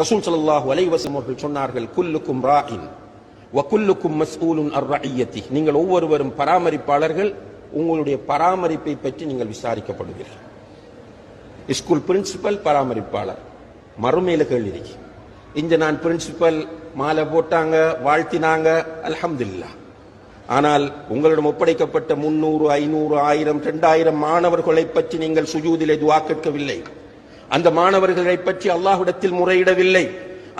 ரசூல் சல்லாஹூ அலைவசம் அவர்கள் சொன்னார்கள் குல்லுக்கும் ராஇன் வ குல்லுக்கும் மஸ்ஊலுன் அர் ரஐயத்தி நீங்கள் ஒவ்வொருவரும் பராமரிப்பாளர்கள் உங்களுடைய பராமரிப்பை பற்றி நீங்கள் விசாரிக்கப்படுவீர்கள். ஸ்கூல் பிரின்சிபல் பராமரிப்பாளர். மறுமையில கேள்வி இருக்கு இங்க நான் பிரின்சிபல் மாலை போட்டாங்க வாழ்த்தினாங்க அலமதுல்லா ஆனால் உங்களிடம் ஒப்படைக்கப்பட்ட முன்னூறு ஐநூறு ஆயிரம் ரெண்டாயிரம் மாணவர்களை பற்றி நீங்கள் சுஜூதிலே துவா கேட்கவில்லை. அந்த மாணவர்களை பற்றி அல்லாஹுடத்தில் முறையிடவில்லை.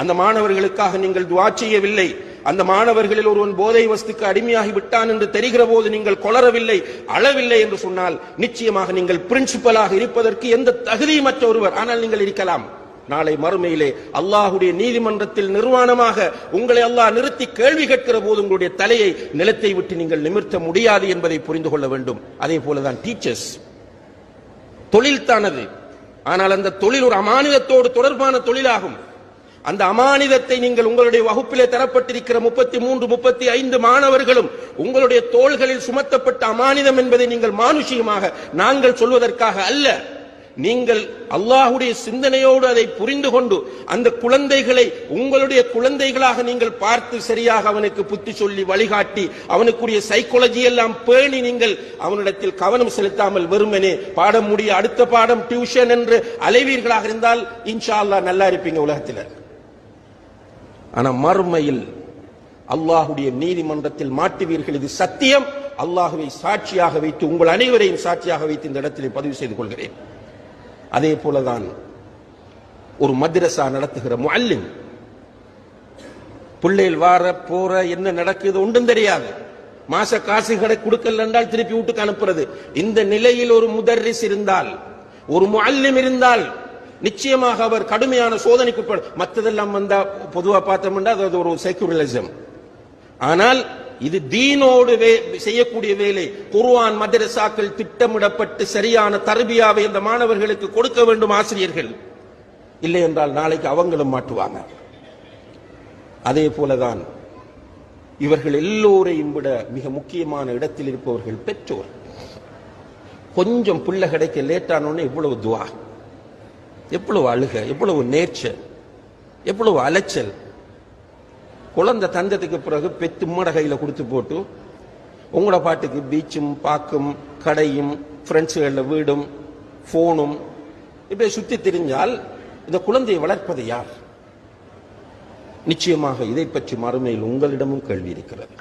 அந்த மாணவர்களுக்காக நீங்கள் துவா செய்யவில்லை. அந்த மாணவர்களில் ஒருவன் போதை வஸ்துக்கு அடிமையாகி விட்டான் என்று தெரிகிற போது நீங்கள் கொளரவில்லை அளவில்லை என்று சொன்னால் நிச்சயமாக நீங்கள் பிரின்சிபலாக இருப்பதற்கு எந்த தகுதியுமற்ற ஒருவர். ஆனால் நீங்கள் இருக்கலாம். நாளை மறுமையிலே அல்லாஹுடைய நீதிமன்றத்தில் நிர்வாணமாக உங்களை அல்லாஹ் நிறுத்தி கேள்வி கேட்கிற போது உங்களுடைய தலையை நிலத்தை விட்டு நீங்கள் நிமிர்த்த முடியாது என்பதை புரிந்து கொள்ள வேண்டும். அதே போலதான் டீச்சர்ஸ் தொழில் தானது ஆனால் அந்த தொழில் ஒரு அமானிதத்தோடு தொடர்பான தொழிலாகும். அந்த அமானிதத்தை நீங்கள் உங்களுடைய வகுப்பிலே தரப்பட்டிருக்கிற முப்பத்தி மூன்று முப்பத்தி ஐந்து மாணவர்களும் உங்களுடைய தோள்களில் சுமத்தப்பட்ட அமானிதம் என்பதை நீங்கள் மானுஷியமாக நாங்கள் சொல்வதற்காக அல்ல. நீங்கள் அல்லாஹுடைய சிந்தனையோடு அதை புரிந்து கொண்டு அந்த குழந்தைகளை உங்களுடைய குழந்தைகளாக நீங்கள் பார்த்து சரியாக அவனுக்கு புத்தி சொல்லி வழிகாட்டி அவனுக்குரிய சைக்காலஜி எல்லாம் பேணி நீங்கள் அவனிடத்தில் கவனம் செலுத்தாமல் வெறுமனே பாடம் முடிய அடுத்த பாடம் டியூஷன் என்று அலைவீர்களாக இருந்தால் இன்ஷா அல்லாஹ் நல்லா இருப்பீங்க உலகத்தில். ஆனா மறுமையில் அல்லாஹுடைய நீதிமன்றத்தில் மாட்டுவீர்கள் இது சத்தியம். அல்லாஹுவை சாட்சியாக வைத்து உங்கள் அனைவரையும் சாட்சியாக வைத்து இந்த இடத்திலே பதிவு செய்து கொள்கிறேன். அதே போலதான் ஒரு மദ്രசா நடத்துகிற முல்லிம் பிள்ளைகள் வார போற என்ன நடக்குது ஒன்றும் தெரியாது. மாச காசுகளை கொடுக்கல என்றால் திருப்பி வீட்டுக்கு அனுப்புறது. இந்த நிலையில் ஒரு முதர்ரிஸ் இருந்தால் ஒரு முல்லிம் இருந்தால் நிச்சயமாக அவர் கடுமையான சோதனைக்கு மற்றதெல்லாம் வந்தா பொதுவாக பார்த்தோம்னா அது ஒரு செக்யூரலிசம் ஆனால் இது தீனோடு செய்யக்கூடிய வேலை. குர்வான் மதரசாக்கள் திட்டமிடப்பட்டு சரியான தர்பியாவை அந்த மாணவர்களுக்கு கொடுக்க வேண்டும் ஆசிரியர்கள். இல்லை என்றால் நாளைக்கு அவங்களும் மாட்டுவாங்க. அதே போலதான் இவர்கள் எல்லோரையும் விட மிக முக்கியமான இடத்தில் இருப்பவர்கள் பெற்றோர். கொஞ்சம் பிள்ளை கிடைக்க லேட்டானோன்னு எவ்வளவு துவா. எவ்வளவு அழுக எவ்வளவு நேர்ச்சல் எவ்வளவு அலைச்சல். குழந்தை தந்ததுக்கு பிறகு பெத்து மட கையில் கொடுத்து போட்டு உங்களோட பாட்டுக்கு பீச்சும் பாக்கும் கடையும் ஃப்ரெண்ட்ஸுகளில் வீடும் ஃபோனும் இப்படி சுற்றி திரிஞ்சால் இந்த குழந்தையை வளர்ப்பது யார்? நிச்சயமாக இதை பற்றி மறுமையில் உங்களிடமும் கேள்வி இருக்கிறது.